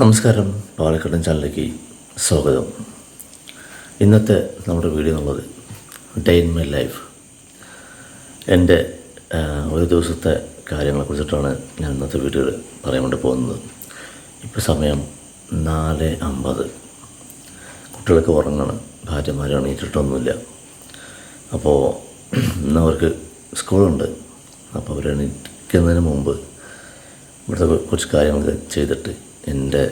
നമസ്കാരം. പാലക്കാടൻ ചാനലിലേക്ക് സ്വാഗതം. ഇന്നത്തെ നമ്മുടെ വീഡിയോ എന്നുള്ളത് ഡേ ഇൻ മൈ ലൈഫ് എന്റെ ഒരു ദിവസത്തെ കാര്യങ്ങളെ കാര്യങ്ങളെക്കുറിച്ചിട്ടാണ് ഞാൻ ഇന്നത്തെ വീഡിയോ പറയാൻ വേണ്ടി പോകുന്നത്. ഇപ്പോൾ സമയം നാല് അമ്പത്. കുട്ടികളൊക്കെ ഉറങ്ങണം. ഭാര്യമാർ എണീറ്റിട്ടൊന്നുമില്ല. അപ്പോൾ ഇന്ന് അവർക്ക് സ്കൂളുണ്ട്. അപ്പോൾ അവർ എണീക്കുന്നതിന് മുമ്പ് ഇവിടുത്തെ കുറച്ച് കാര്യങ്ങളൊക്കെ ചെയ്തിട്ട് എന്റെ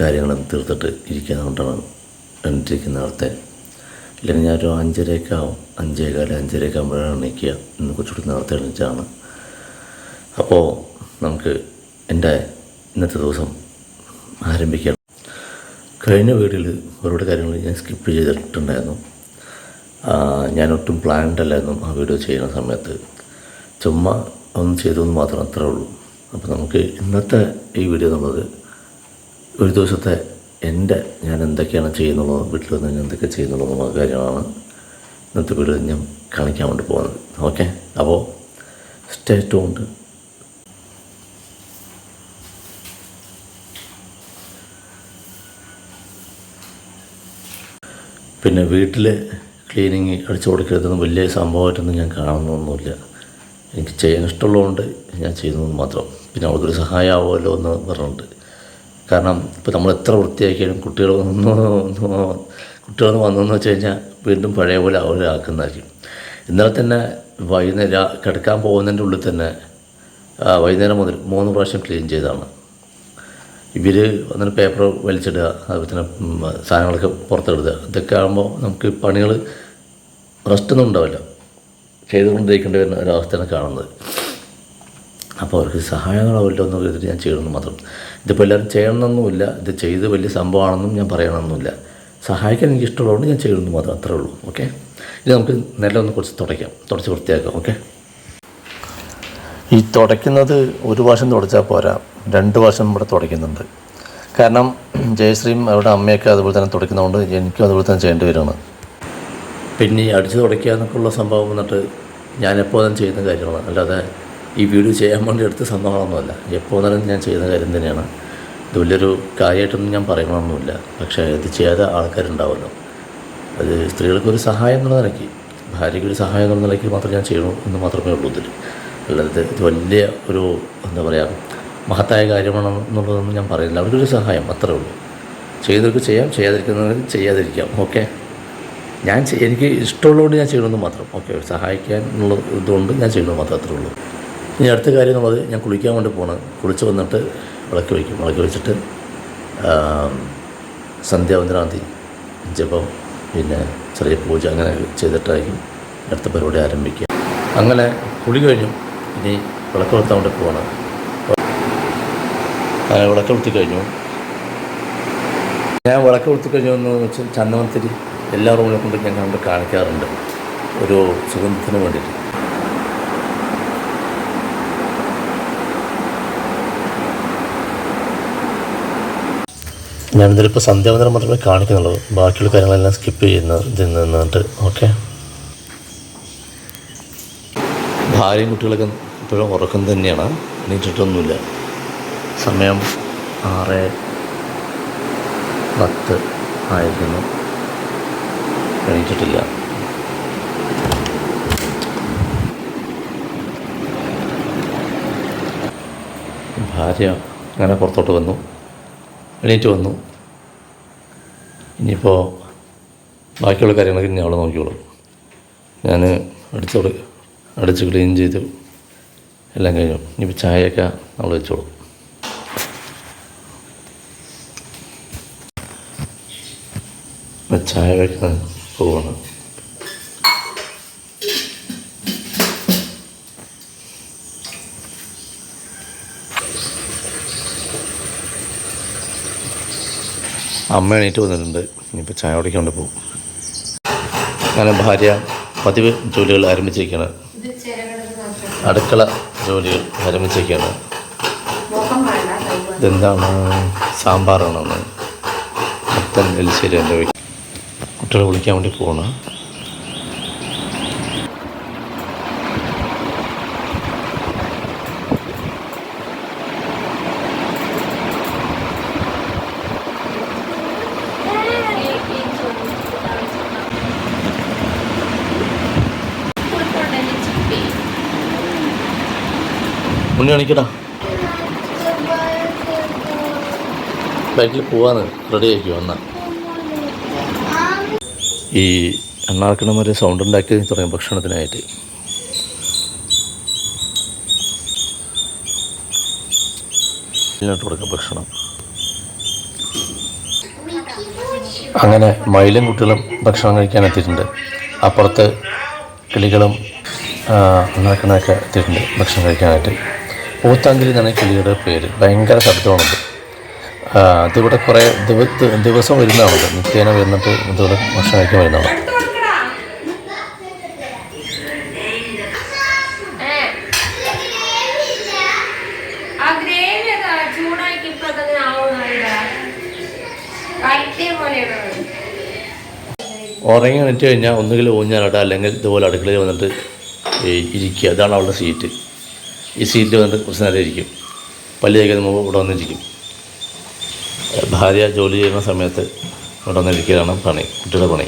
കാര്യങ്ങളും തീർത്തിട്ട് ഇരിക്കാൻ കൊണ്ടാണ് എണീറ്റിരിക്കുന്ന നേരത്തെ ഇല്ലെങ്കിൽ ഞാനൊരു അഞ്ചരയൊക്കെ ആവും അഞ്ചേകാൽ അഞ്ചരയൊക്കെ ആകുമ്പോഴാണ് എണീക്കുക. ഇന്ന് കുറച്ചുകൂടി നേരത്തെ എണീറ്റാണ് അപ്പോൾ നമുക്ക് എന്റെ ഇന്നത്തെ ദിവസം ആരംഭിക്കാം. കഴിഞ്ഞ വീഡിയോയിൽ ഒരുപാട് കാര്യങ്ങൾ ഞാൻ സ്കിപ്പ് ചെയ്തിട്ടുണ്ടായിരുന്നു. ഞാൻ ഒട്ടും പ്ലാൻഡ് അല്ലായിരുന്നു ആ വീഡിയോ ചെയ്യുന്ന സമയത്ത്. ചുമ്മാ ഒന്ന് ചെയ്തു മാത്രം അത്രേ ഉള്ളൂ. അപ്പോൾ നമുക്ക് ഇന്നത്തെ ഈ വീഡിയോ എന്നുള്ളത് ഒരു ദിവസത്തെ എന്റെ ഞാൻ എന്തൊക്കെയാണ് ചെയ്യുന്നുള്ളത് വീട്ടിൽ വന്ന് ഞാൻ എന്തൊക്കെ ചെയ്യുന്നുള്ളതും കാര്യമാണ് ഇന്നത്തെ വീഡിയോ ഞാൻ കാണിക്കാൻ വേണ്ടി പോകുന്നത്. ഓക്കെ അപ്പോൾ സ്റ്റേ ടൂണ്ട് പിന്നെ വീട്ടിൽ ക്ലീനിങ് അടിച്ചു കൊടുക്കരുതെന്ന് വലിയ സംഭവമായിട്ടൊന്നും ഞാൻ കാണുന്നൊന്നുമില്ല എനിക്ക് ചെയ്യാൻ ഇഷ്ടമുള്ളതുകൊണ്ട് ഞാൻ ചെയ്യുന്നത് മാത്രം. പിന്നെ അവർക്കൊരു സഹായമാവുമല്ലോ എന്ന് പറഞ്ഞിട്ട് കാരണം ഇപ്പോൾ നമ്മൾ എത്ര വൃത്തിയാക്കിയാലും കുട്ടികൾ വന്നു കുട്ടികൾ വന്നെന്ന് വെച്ച് കഴിഞ്ഞാൽ വീണ്ടും പഴയ പോലെ അവരാക്കുന്നതായിരിക്കും ഇന്നലെ തന്നെ വൈകുന്നേരം കിടക്കാൻ പോകുന്നതിന്റെ ഉള്ളിൽ തന്നെ വൈകുന്നേരം മുതൽ മൂന്ന് പ്രാവശ്യം ക്ലീൻ ചെയ്തതാണ്. ഇവർ വന്നിട്ട് പേപ്പർ വലിച്ചിടുക അതുപോലെ തന്നെ സാധനങ്ങളൊക്കെ പുറത്തിടുക. ഇതൊക്കെ ആകുമ്പോൾ നമുക്ക് പണികൾ റെസ്റ്റൊന്നും ഉണ്ടാവില്ല. ചെയ്തുകൊണ്ടിരിക്കേണ്ടി വരുന്ന ഒരവസ്ഥയാണ് കാണുന്നത്. അപ്പോൾ അവർക്ക് സഹായങ്ങളാവില്ലോ എന്ന് കരുതിയിട്ട് ഞാൻ ചെയ്യണമെന്ന് മാത്രം. ഇതിപ്പോൾ എല്ലാവരും ചെയ്യണമെന്നൊന്നുമില്ല. ഇത് ചെയ്ത് വലിയ സംഭവമാണെന്നും ഞാൻ പറയണമെന്നില്ല സഹായിക്കാൻ എനിക്ക് ഇഷ്ടമുള്ളതുകൊണ്ട് ഞാൻ ചെയ്യണമെന്ന് മാത്രം അത്രേ ഉള്ളൂ. ഓക്കെ? ഇത് നമുക്ക് നിലം ഒന്ന് കുറച്ച് തുടയ്ക്കാം. തുടച്ച് വൃത്തിയാക്കാം. ഓക്കെ? ഈ തുടയ്ക്കുന്നത് ഒരു വർഷം തുടച്ചാൽ പോരാ. രണ്ട് വർഷം ഇവിടെ തുടയ്ക്കുന്നുണ്ട്. കാരണം ജയശ്രീം അവരുടെ അമ്മയൊക്കെ അതുപോലെ തന്നെ തുടയ്ക്കുന്നതുകൊണ്ട് എനിക്കും അതുപോലെ തന്നെ ചെയ്യേണ്ടി വരുമാണ് പിന്നെ അടിച്ച് തുടയ്ക്കുക എന്നൊക്കെയുള്ള സംഭവം വന്നിട്ട് ഞാൻ എപ്പോഴും ചെയ്യുന്ന കാര്യമാണ് അല്ലാതെ ഈ വീഡിയോ ചെയ്യാൻ വേണ്ടി എടുത്ത സംഭവങ്ങളൊന്നുമല്ല. എപ്പോഴും ഞാൻ ചെയ്യുന്ന കാര്യം തന്നെയാണ്. ഇത് വലിയൊരു കാര്യമായിട്ടൊന്നും ഞാൻ പറയണമൊന്നുമില്ല പക്ഷേ ഇത് ചെയ്യാത്ത ആൾക്കാരുണ്ടാവുമല്ലോ. അത് സ്ത്രീകൾക്കൊരു സഹായം എന്നുള്ള നിലയ്ക്ക് ഭാര്യയ്ക്കൊരു സഹായം എന്നുള്ള നിലയ്ക്ക് മാത്രം ഞാൻ ചെയ്യണു എന്ന് മാത്രമേ ഉള്ളൂ ഇതിൽ. അല്ലാതെ ഇത് വലിയ ഒരു എന്താ പറയുക മഹത്തായ കാര്യമാണെന്നുള്ളതൊന്നും ഞാൻ പറയുന്നില്ല. അവർക്കൊരു സഹായം അത്രേ ഉള്ളൂ. ചെയ്തവർക്ക് ചെയ്യാം ചെയ്യാതിരിക്കുന്നവർക്ക് ചെയ്യാതിരിക്കാം. ഓക്കെ? ഞാൻ എനിക്ക് ഇഷ്ടമുള്ളതുകൊണ്ട് ഞാൻ ചെയ്യണമെന്ന് മാത്രം. ഓക്കെ സഹായിക്കാൻ ഉള്ള ഇതുകൊണ്ട് ഞാൻ ചെയ്യണമെന്ന് മാത്രം അത്രേ ഉള്ളൂ. ഇനി അടുത്ത കാര്യം എന്നുള്ളത് ഞാൻ കുളിക്കാൻ വേണ്ടി പോകണം കുളിച്ച് വന്നിട്ട് വിളക്ക് വയ്ക്കും. വിളക്ക് വെച്ചിട്ട് സന്ധ്യാവന്തനാന്തി ജപം പിന്നെ ചെറിയ പൂജ അങ്ങനെ ചെയ്തിട്ടായിരിക്കും അടുത്ത പരിപാടി ആരംഭിക്കുക. അങ്ങനെ കുളി കഴിഞ്ഞു. ഇനി വിളക്ക് വളർത്താൻ വേണ്ടി പോകണം അങ്ങനെ വിളക്ക് വളർത്തി കഴിഞ്ഞു. ഞാൻ വിളക്ക് വളർത്തി കഴിഞ്ഞു എന്ന് വെച്ചാൽ ചന്ദനത്തിരി എല്ലാ റൂമിനെ കൊണ്ട് ഞാൻ കാണിക്കാറുണ്ട്. ഒരു സുഗന്ധത്തിന് വേണ്ടിയിട്ട്. ഞാനിതിലിപ്പോൾ സന്ധ്യാവന്തരം മാത്രമേ കാണിക്കുന്നുള്ളൂ. ബാക്കിയുള്ള കാര്യങ്ങളെല്ലാം സ്കിപ്പ് ചെയ്യുന്ന ഇതിൽ നിന്നിട്ട് ഓക്കെ ഭാര്യയും കുട്ടികളൊക്കെ ഇപ്പോഴും ഉറക്കം തന്നെയാണ്. എണീറ്റിട്ടൊന്നുമില്ല. സമയം ആറ് പത്ത് ആയിരുന്നു. എണീറ്റിട്ടില്ല. ഭാര്യ അങ്ങനെ പുറത്തോട്ട് വന്നു. എണീറ്റ് വന്നു. ഇനിയിപ്പോൾ ബാക്കിയുള്ള കാര്യങ്ങളൊക്കെ ഇനി അവളെ നോക്കിയോളും ഞാൻ അടിച്ചോട് അടിച്ച് ക്ലീൻ ചെയ്തു എല്ലാം കഴിഞ്ഞു. ഇനിയിപ്പോൾ ചായയൊക്കെ അവൾ വെച്ചോളും. ചായ വയ്ക്കാൻ പോവാണ്. അമ്മ എണീറ്റ് വന്നിട്ടുണ്ട്. ഇനിയിപ്പോൾ ചായ കുടിക്കൊണ്ട് പോകും. അങ്ങനെ ഭാര്യ പതിവ് ജോലികൾ ആരംഭിച്ചിരിക്കുകയാണ്. അടുക്കള ജോലികൾ ആരംഭിച്ചിരിക്കുകയാണ്. ഇതെന്താണ്? സാമ്പാറാണെന്ന് മത്തൻ എലിശ്ശേരി എന്റെ വയ്ക്കും കുട്ടികളെ വിളിക്കാൻ വേണ്ടി പോകണം മുന്നേ കാണിക്കടാ. ബൈക്കിൽ പോവാന്ന് റെഡി ആക്കി വന്ന. ഈ എണ്ണാക്കണമാര് സൗണ്ട് ഉണ്ടാക്കി തുടങ്ങി ഭക്ഷണത്തിനായിട്ട്. കൊടുക്കാം ഭക്ഷണം. അങ്ങനെ മയിലും കുട്ടികളും ഭക്ഷണം കഴിക്കാൻ എത്തിയിട്ടുണ്ട്. അപ്പുറത്ത് കിളികളും ഉണ്ടാക്കണമൊക്കെ എത്തിയിട്ടുണ്ട് ഭക്ഷണം കഴിക്കാനായിട്ട്. പൂത്താങ്കിരി എന്നാണ് കിളിയുടെ പേര്. ഭയങ്കര ശബ്ദമാണത്. അതിവിടെ കുറേ ദിവസം വരുന്നതാണത് നിത്യേന വരുന്നിട്ട് ഇതിവിടെ ഭക്ഷണം കഴിക്കാൻ വരുന്നതാണ് ഉറങ്ങി എണീറ്റ് കഴിഞ്ഞാൽ ഒന്നുകിൽ ഊഞ്ഞാലിടുക അല്ലെങ്കിൽ ഇതുപോലെ അടുക്കളയിൽ വന്നിട്ട് ഇരിക്കുക. അതാണ് അവളുടെ സീറ്റ്. ഈ സീറ്റിൽ വന്ന് കുറച്ച് നേരം ഇരിക്കും. പല്ല് തേക്കുന്ന മുമ്പ് ഇവിടെ വന്നിരിക്കും. ഭാര്യ ജോലി ചെയ്യുന്ന സമയത്ത് ഇവിടെ വന്നിരിക്കലാണ് പണി കുട്ടിയുടെ പണി.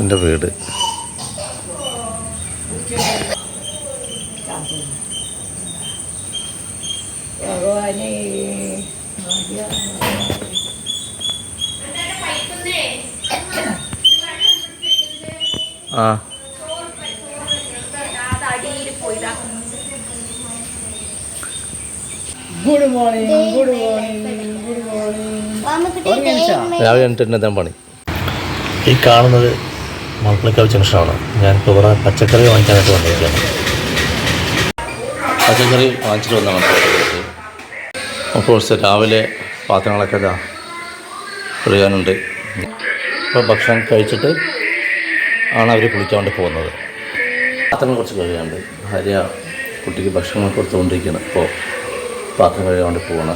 എന്റെ വീട്. ആ. Good morning good morning good morning രാവിലെ എണിട്ട് പണി. ഈ കാണുന്നത് മാപ്പിളക്കാവ് ജംഗ്ഷനാണ്. ഞാൻ ഇപ്പോൾ കുറേ പച്ചക്കറി വാങ്ങിക്കാനായിട്ട് വന്നിരിക്കുകയാണ്. പച്ചക്കറി വാങ്ങിച്ചിട്ട് വന്നതാണ് കോഴ്സ് രാവിലെ പാത്രങ്ങളൊക്കെ ഇതാ കഴുകാനുണ്ട്. ഇപ്പോൾ ഭക്ഷണം കഴിച്ചിട്ട് ആണ് അവർ കുളിക്കാൻ വേണ്ടി പോകുന്നത്. പാത്രങ്ങൾ കുറച്ച് കഴിയാണ്ട് ഭാര്യ കുട്ടിക്ക് ഭക്ഷണം കൊടുത്തുകൊണ്ടിരിക്കുകയാണ് ഇപ്പോൾ പാത്രം കഴിയാണ്ട് വേണ്ടി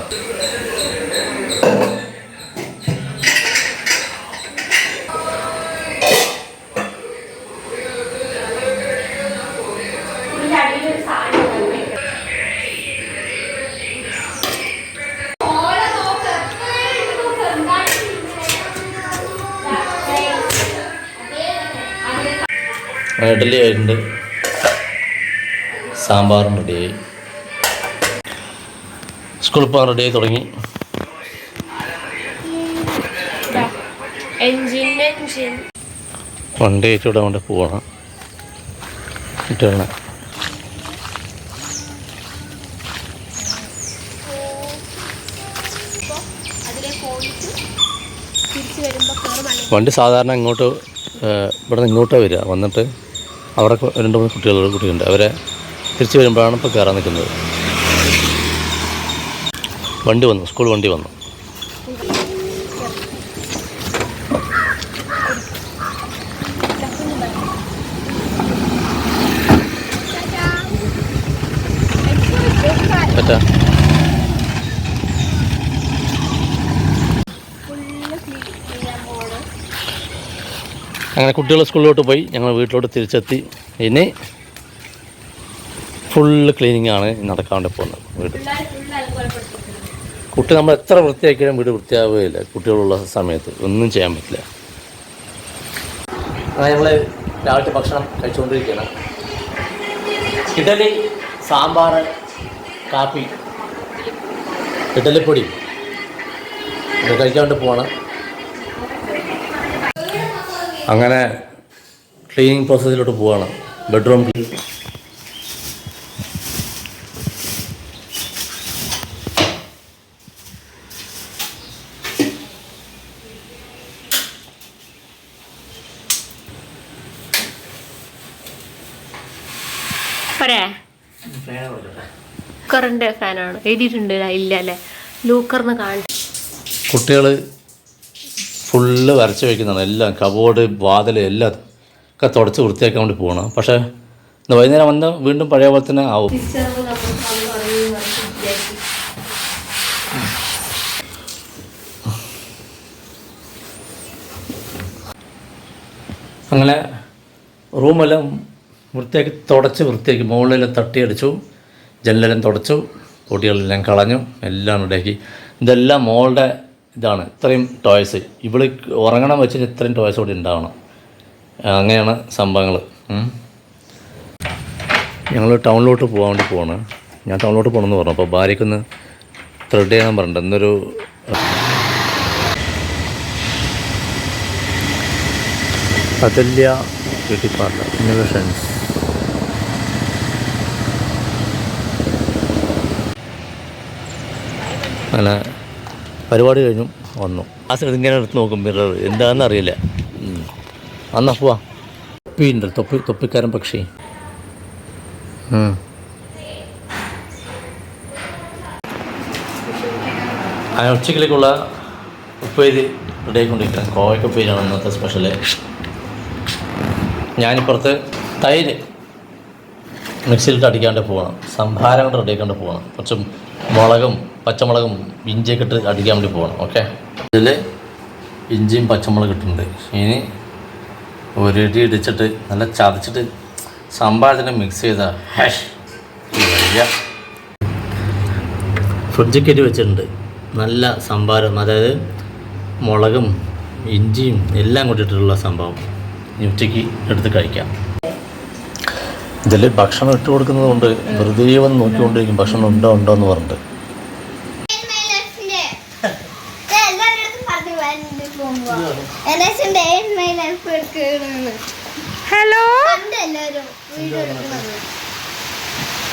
ഇഡലി ആയിട്ടുണ്ട്. സാമ്പാറും റെഡിയായി സ്കൂൾ പോകാൻ റെഡിയായി തുടങ്ങി. വണ്ടി ആയിട്ട് കൊണ്ട് പോകണം കുട്ടികളെ. വണ്ടി സാധാരണ ഇങ്ങോട്ട് ഇവിടെ നിന്ന് ഇങ്ങോട്ടാണ് വരിക. വന്നിട്ട് അവിടെ രണ്ട് മൂന്ന് കുട്ടികൾ കുട്ടിയുണ്ട്. അവരെ തിരിച്ചു വരുമ്പോഴാണ് ഇപ്പോൾ കയറാൻ നിൽക്കുന്നത്. വണ്ടി വന്നു സ്കൂൾ വണ്ടി വന്നു പറ്റാ അങ്ങനെ കുട്ടികൾ സ്കൂളിലോട്ട് പോയി ഞങ്ങൾ വീട്ടിലോട്ട് തിരിച്ചെത്തി. ഇനി ഫുള്ള് ക്ലീനിങ് ആണ് നടക്കാണ്ട് പോകുന്നത് വീട്. കുട്ടി നമ്മൾ എത്ര വൃത്തിയാക്കിയാലും വീട് വൃത്തിയാവുകയില്ല കുട്ടികളുള്ള സമയത്ത് ഒന്നും ചെയ്യാൻ പറ്റില്ല. അങ്ങനെ ഞങ്ങൾ രാവിലത്തെ ഭക്ഷണം കഴിച്ചുകൊണ്ടിരിക്കുകയാണ്. ഇഡലി സാമ്പാർ കാപ്പി ഇഡലിപ്പൊടി. ഇത് പോകണം അങ്ങനെ ക്ലീനിങ് പ്രോസസ്സിലോട്ട് പോവാണ്. ബെഡ്റൂം പോരെ കറണ്ട് ഫാനാണ് എഴുതിയിട്ടുണ്ട് ഇല്ല അല്ലേ? ലൂക്കർന്ന് കാണട്ടെ കുട്ടികൾ ഫുള്ള് വരച്ച് വയ്ക്കുന്നതാണ് എല്ലാം കബോർഡ് വാതിൽ എല്ലാം ഒക്കെ തുടച്ച് വൃത്തിയാക്കാൻ വേണ്ടി പോകണം പക്ഷേ ഇന്ന് വൈകുന്നേരം വന്ന് വീണ്ടും പഴയ പോലെ തന്നെ ആവും. അങ്ങനെ റൂമെല്ലാം വൃത്തിയാക്കി തുടച്ച് വൃത്തിയാക്കി മുകളിലെല്ലാം തട്ടിയടിച്ചു. ജനലെല്ലാം തുടച്ചു. പൊടികളെല്ലാം കളഞ്ഞു. എല്ലാം ഉണ്ടാക്കി ഇതെല്ലാം മോളുടെ ഇതാണ്. ഇത്രയും ടോയ്സ് ഇവൾ ഉറങ്ങണം വെച്ചിട്ട് ഇത്രയും ടോയ്സ് കൂടി ഉണ്ടാവണം. അങ്ങനെയാണ് സംഭവങ്ങൾ ഞങ്ങൾ ടൗണിലോട്ട് പോകാൻ വേണ്ടി പോവാണ്. ഞാൻ ടൗണിലോട്ട് പോകണമെന്ന് പറഞ്ഞു. അപ്പോൾ ഭാര്യയ്ക്കൊന്ന് ത്രെഡ് ചെയ്യാൻ പറഞ്ഞിട്ട് എന്നൊരു അതല്യ ബ്യൂട്ടി പാർലർ ഇന്നോവേഷൻസ് അങ്ങനെ പരിപാടി കഴിഞ്ഞു വന്നു. ആ സ്ഥലത്ത് ഇങ്ങനെ എടുത്ത് നോക്കും മിറർ എന്താണെന്ന് അറിയില്ല. അന്നാ പോവാ. തൊപ്പിയുണ്ട് തൊപ്പി തൊപ്പിക്കാരൻ പക്ഷി. ആ അങ്ങനെ ഉച്ചക്കിലേക്കുള്ള ഉപ്പേരി റെഡി ആയിക്കൊണ്ടിരിക്കുകയാണ്. കോവയ്ക്ക ഉപ്പേരിയാണ് ഇന്നത്തെ സ്പെഷ്യൽ ഞാനിപ്പുറത്ത് തൈര് മിക്സിയിലിട്ട് അടിക്കാണ്ട് പോകണം സംഭാരം കൊണ്ട് റെഡി ആക്കാണ്ട് പോകണം കുറച്ച് മുളകും പച്ചമുളകും ഇഞ്ചിയൊക്കെ ഇട്ട് അടിക്കാൻ വേണ്ടി പോകണം ഓക്കെ ഇതിൽ ഇഞ്ചിയും പച്ചമുളക് ഇട്ടിട്ടുണ്ട്. ഇനി ഒരു ഒരടി ഇടിച്ചിട്ട് നല്ല ചതച്ചിട്ട് സംഭാരത്തിന് മിക്സ് ചെയ്ത ഹാഷ് വയ്യ ഫ്രിഡ്ജിൽ കയറ്റി വെച്ചിട്ടുണ്ട്. നല്ല സംഭാരം അതായത് മുളകും ഇഞ്ചിയും എല്ലാം കൂട്ടിയിട്ടുള്ള സംഭവം. ഉച്ചയ്ക്ക് എടുത്ത് കഴിക്കാം. ഇതിൽ ഭക്ഷണം ഇട്ട് കൊടുക്കുന്നത് കൊണ്ട് വെറുതെ വന്ന് നോക്കിക്കൊണ്ടിരിക്കും ഭക്ഷണം ഉണ്ടോ ഉണ്ടോ എന്ന് പറഞ്ഞിട്ട്.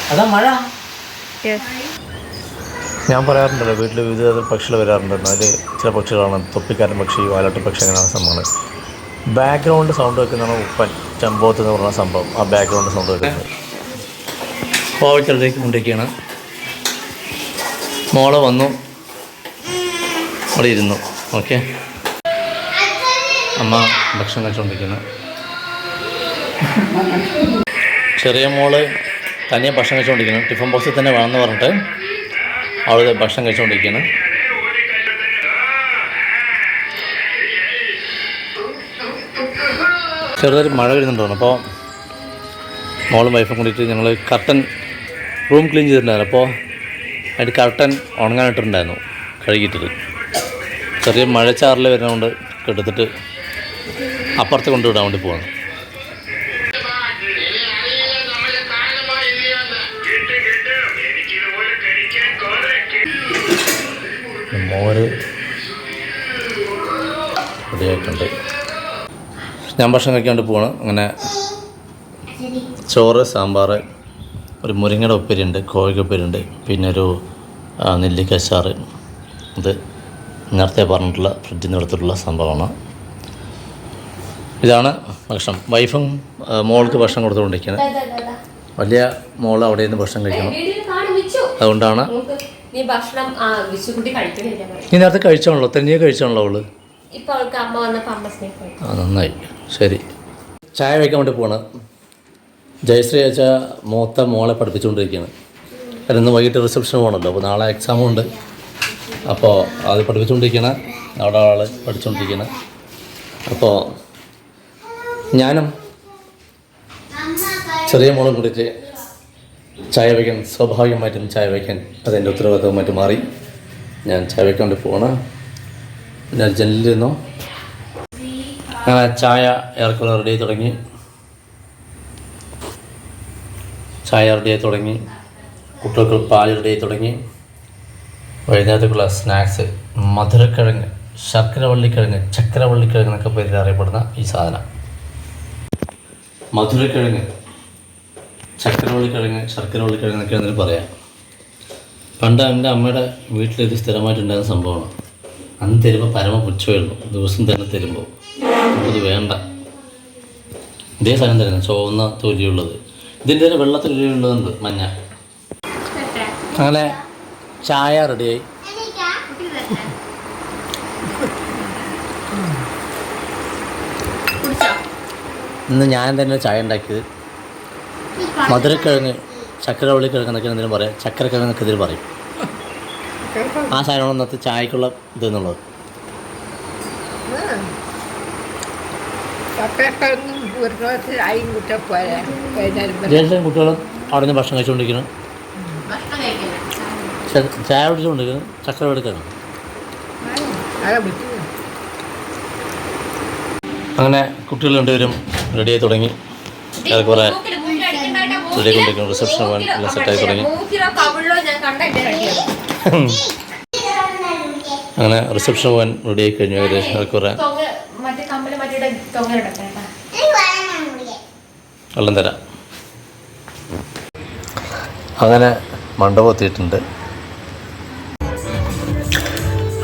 ഹലോ ഞാൻ പറയാറുണ്ടല്ലോ വീട്ടിൽ വിവിധ പക്ഷികൾ വരാറുണ്ടെന്ന്. അതിൽ ചില പക്ഷികളാണ് തൊപ്പിക്കാരൻ പക്ഷി വാലാട്ട് പക്ഷി അങ്ങനെയാണ് സംഭവമാണ് ബാക്ക്ഗ്രൗണ്ട് സൗണ്ട് വെക്കുന്നതാണ് ഉപ്പൻ ചമ്പോത്ത് എന്ന് പറഞ്ഞ സംഭവം. ആ ബാക്ക്ഗ്രൗണ്ട് സൗണ്ട് വെക്കുന്നത്. കോവയ്ക്കലേക്ക് കൊണ്ടിരിക്കുകയാണ്. മോളെ വന്നു. അവിടെ ഇരുന്നു. ഓക്കെ അമ്മ ഭക്ഷണം കഴിച്ചുകൊണ്ടിരിക്കുന്നത് ചെറിയ മോൾ തനിയെ ഭക്ഷണം കഴിച്ചുകൊണ്ടിരിക്കുന്നു ടിഫിൻ ബോക്സിൽ തന്നെ വേണമെന്ന് പറഞ്ഞിട്ട് അവൾ ഭക്ഷണം കഴിച്ചുകൊണ്ടിരിക്കുന്നു ചെറുതായിട്ട് മഴ വരുന്നുണ്ടായിരുന്നു അപ്പോൾ മോളും വൈഫും കൂടിയിട്ട് ഞങ്ങൾ കർട്ടൻ റൂം ക്ലീൻ ചെയ്തിട്ടുണ്ടായിരുന്നു. അപ്പോൾ അതിന്റെ കർട്ടൻ ഉണങ്ങാനിട്ടുണ്ടായിരുന്നു കഴുകിയിട്ടത് ചെറിയ മഴച്ചാറിൽ വരുന്നതുകൊണ്ട് എടുത്തിട്ട് അപ്പുറത്ത് കൊണ്ടുവിടാൻ വേണ്ടി പോവാണ്. മോര് റെഡിയായിട്ടുണ്ട്. ഞാൻ ഭക്ഷണം കഴിക്കാൻ വേണ്ടി പോവാണ്. അങ്ങനെ ചോറ് സാമ്പാർ ഒരു മുരിങ്ങയുടെ ഉപ്പേരിയുണ്ട് കോഴിക്ക ഉപ്പേരിയുണ്ട് പിന്നെ ഒരു നെല്ലിക്കച്ചാറ്. ഇത് നേരത്തെ പറഞ്ഞിട്ടുള്ള ഫ്രിഡ്ജിൽ നിന്ന് എടുത്തിട്ടുള്ള സംഭവമാണ്. ഇതാണ് ഭക്ഷണം. വൈഫും മോൾക്ക് ഭക്ഷണം കൊടുത്തുകൊണ്ടിരിക്കുന്നത് വലിയ മോൾ അവിടെ നിന്ന് ഭക്ഷണം കഴിക്കണം അതുകൊണ്ടാണ് നീ നേരത്തെ കഴിച്ചാണല്ലോ തനിയെ കഴിച്ചാണല്ലോ അവൾ. ആ നന്നായി. ശരി. ചായ വയ്ക്കാൻ വേണ്ടി പോവാണ്. ജയശ്രീ അച്ഛ മൂത്ത മോളെ പഠിപ്പിച്ചുകൊണ്ടിരിക്കുകയാണ്. കാരണം ഇന്ന് വൈകിട്ട് റിസപ്ഷൻ പോകണമല്ലോ അപ്പോൾ നാളെ എക്സാമും ഉണ്ട്. അപ്പോൾ അത് പഠിപ്പിച്ചുകൊണ്ടിരിക്കണം അവിടെ ആൾ പഠിച്ചുകൊണ്ടിരിക്കുകയാണ്. അപ്പോൾ ഞാനും ചെറിയ മോളും കൂടിയിട്ട് ചായ വയ്ക്കാൻ സ്വാഭാവികമായിട്ടും ചായ വയ്ക്കാൻ അതെന്റെ ഉത്തരവാദിത്തമായിട്ട് മാറി. ഞാൻ ചായ വയ്ക്കാണ്ട് പോവാണ് ഞാൻ ജനലിരുന്നോ അങ്ങനെ ചായ ഏറെക്കുറെ റെഡി ആയി തുടങ്ങി. ചായ റെഡി ആയി തുടങ്ങി. കുട്ടികൾക്ക് പാൽ റെഡി ആയി തുടങ്ങി. വൈകുന്നേരത്തേക്കുള്ള സ്നാക്സ് മധുരക്കിഴങ്ങ് ശർക്കര വള്ളിക്കിഴങ്ങ് ചക്കര വള്ളിക്കിഴങ്ങ് എന്നൊക്കെ പേരിൽ അറിയപ്പെടുന്ന ഈ സാധനം. മധുരക്കിഴങ്ങ് ചക്കരവള്ളിക്കിഴങ്ങ് ശർക്കരവള്ളിക്കിഴങ്ങ് എന്നൊക്കെ അതിന് പറയാം. പണ്ട് എന്റെ അമ്മയുടെ വീട്ടിലിത് സ്ഥിരമായിട്ടുണ്ടായിരുന്ന സംഭവമാണ്. അന്ന് തരുമ്പോൾ പരമ പുച്ഛമായിരുന്നു. ദിവസം തന്നെ തരുമ്പോൾ നമുക്കത് വേണ്ട. ഇതേ സാധനം തരുന്നത് ചുവന്ന തൊലിയുള്ളത്. ഇതിന്റെ തന്നെ വെള്ള തൊലിയുള്ളതുണ്ട് മഞ്ഞ. അങ്ങനെ ചായ റെഡിയായി ഇന്ന് ഞാൻ തന്നെ ചായ ഉണ്ടാക്കിയത് മധുരക്കിഴങ്ങ് ചക്കരവള്ളി കിഴങ്ങ് എന്നൊക്കെ എന്തെങ്കിലും പറയാം. ചക്കരക്കിഴങ്ങ് എന്നൊക്കെ ഇതിൽ പറയും. ആ സാധനമാണ് ഇന്നത്തെ ചായക്കുള്ള ഇത് എന്നുള്ളത്. ജേഷൻ കുട്ടികളും അവിടെ നിന്ന് ഭക്ഷണം കഴിച്ചുകൊണ്ടിരിക്കുന്നു. ചായ കുടിച്ചുകൊണ്ടിരിക്കുന്നു. ചക്കര എടുക്കണം. അങ്ങനെ കുട്ടികൾ രണ്ടുപേരും റെഡിയായി തുടങ്ങി. ഏറെക്കുറെ റെഡിയായിക്കൊണ്ടിരിക്കുന്നു റിസപ്ഷൻ എല്ലാം സെറ്റായി തുടങ്ങി. അങ്ങനെ റിസപ്ഷൻ പോകാൻ റെഡിയായി കഴിഞ്ഞു ഏകദേശം. തൊങ്ങ വെള്ളം തരാം. അങ്ങനെ മണ്ഡപം എത്തിയിട്ടുണ്ട്.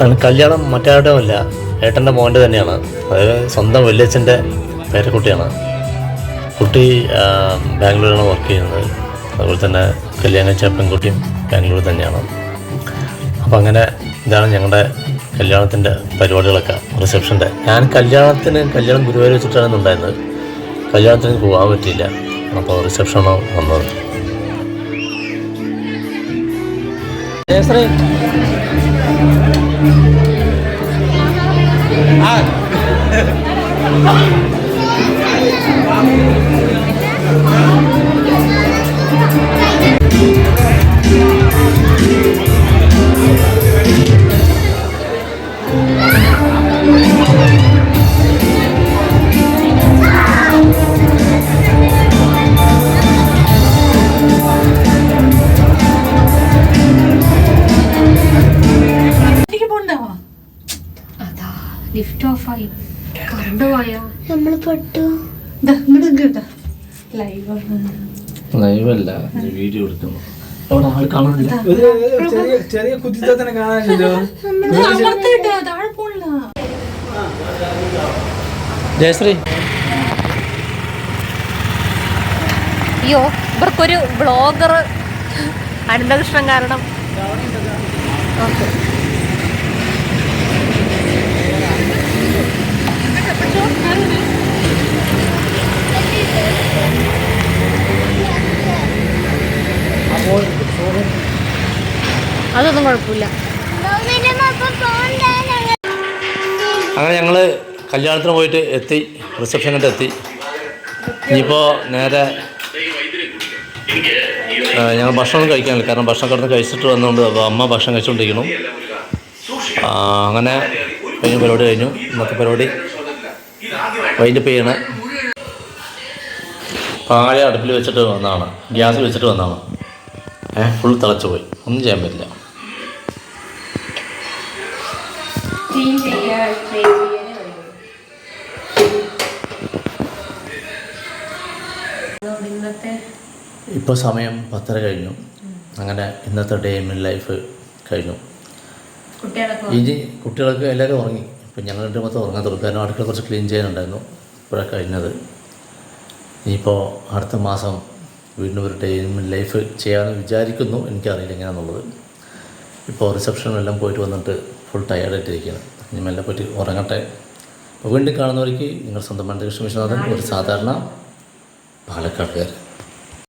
കല്യാണം കല്യാണം മറ്റാരുടെയുമല്ല ഏട്ടന്റെ മോന്റെ തന്നെയാണ്. അതായത് സ്വന്തം വല്യച്ഛന്റെ പേരക്കുട്ടിയാണ് കുട്ടി ആ, ബാംഗ്ലൂരാണ് വർക്ക് ചെയ്യുന്നത്. അതുപോലെ തന്നെ കല്യാണം കഴിച്ച പെൺകുട്ടിയും ബാംഗ്ലൂർ തന്നെയാണ്. അപ്പം അങ്ങനെ ഇതാണ് ഞങ്ങളുടെ കല്യാണത്തിന്റെ പരിപാടികളൊക്കെ റിസപ്ഷന്റെ ഞാൻ കല്യാണത്തിന് കല്യാണം ഗുരുവായൂർ വെച്ചിട്ടാണ് ഉണ്ടായിരുന്നത് കല്യാണത്തിന് പോകാൻ പറ്റിയില്ല. അപ്പോൾ റിസപ്ഷനോ വന്നത്. ജയശ്രീ. വീഡിയോ എടുക്കുന്നു. അവിടെ ആൾ കാണുന്നില്ല. ഒരു ചെറിയ ജയശ്രീ. അയ്യോ ഇവർക്കൊരു ബ്ലോഗർ അനന്തകൃഷ്ണൻ കാരണം. അതൊന്നും കുഴപ്പമില്ല. അങ്ങനെ ഞങ്ങൾ കല്യാണത്തിന് പോയിട്ട് എത്തി റിസപ്ഷൻ എത്തി. ഇനിയിപ്പോൾ നേരെ ഞങ്ങൾ ഭക്ഷണം കഴിക്കാനില്ല. കാരണം ഭക്ഷണം കിടന്ന് കഴിച്ചിട്ട് വന്നുകൊണ്ട് അമ്മ ഭക്ഷണം കഴിച്ചുകൊണ്ടിരിക്കണം അങ്ങനെ കഴിഞ്ഞ പരിപാടി കഴിഞ്ഞു. ഇന്നത്തെ പരിപാടി വൈൻഡപ്പ് ചെയ്യണേ പാഴ അടുപ്പിൽ വെച്ചിട്ട് വന്നതാണ്. ഗ്യാസ് വെച്ചിട്ട് വന്നതാണ്. ഫുൾ തിളച്ചു പോയി. ഒന്നും ചെയ്യാൻ പറ്റില്ല. ഇപ്പോൾ സമയം പത്തര കഴിഞ്ഞു. അങ്ങനെ ഇന്നത്തെ ഡേ ഇൻ ലൈഫ് കഴിഞ്ഞു. ഇനി കുട്ടികൾക്ക് എല്ലാവരും ഉറങ്ങി. ഇപ്പം ഞങ്ങൾ രണ്ട് മൊത്തം ഉറങ്ങാൻ തുടങ്ങി. കാരണം അടുക്കള കുറച്ച് ക്ലീൻ ചെയ്യാനുണ്ടായിരുന്നു. ഇപ്പോഴാണ് കഴിഞ്ഞത്. ഇനിയിപ്പോൾ അടുത്ത മാസം വീണ്ടും ഒരു ടൈം ലൈഫ് ചെയ്യാമെന്ന് വിചാരിക്കുന്നു. എനിക്കറിയില്ല എങ്ങനെയാണെന്നുള്ളത് ഇപ്പോൾ റിസപ്ഷനിലെല്ലാം പോയിട്ട് വന്നിട്ട് ഫുൾ ടയേർഡായിട്ടിരിക്കുകയാണ് ഇനി മെല്ലെ പറ്റി ഉറങ്ങട്ടെ. അപ്പോൾ വീണ്ടും കാണുന്നവർക്ക് നിങ്ങൾ സ്വന്തം മണ്ഡലകൃഷ്ണ വിശ്വനാഥൻ ഒരു സാധാരണ പാലക്കാട്ടുകാരൻ.